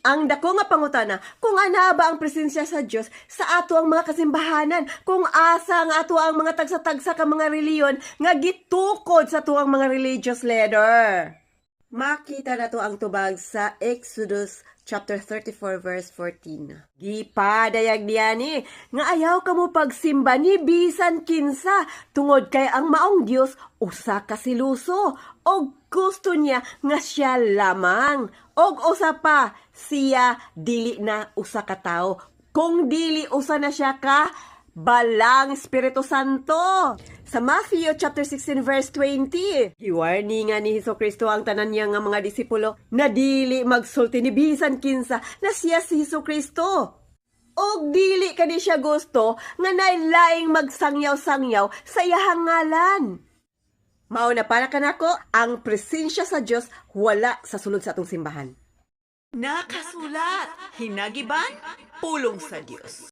Ang dako nga pangutana, kung ana ba ang presensya sa Dios sa ato ang mga kasimbahanan, kung asa nga ato ang mga tagsa-tagsa ka mga reliyon nga gitukod sa tuang mga religious leader. Makita na to ang tubag sa Exodus chapter 34 verse 14. Gipadayag niya ni, nga ayaw ka mo pagsimba ni bisan kinsa, tungod kay ang maong Dios usa ka siluso, og gusto niya nga siya lamang, og usa pa, siya dili na usa ka tao, kung dili usa na siya ka, balang Espiritu Santo. Sa Matthew chapter 16 verse 20, giwarning nga ni Hesus Kristo ang tanan niya nga mga disipulo na dili magsulti ni bisan kinsa na siya si Hesus Kristo. Og dili kani siya gusto nga nailaing magsangyaw-sangyaw sa iyahang ngalan. Mao na para kanako ang presensya sa Dios wala sa sulod sa atong simbahan. Nakasulat, hinagiban, pulong sa Diyos.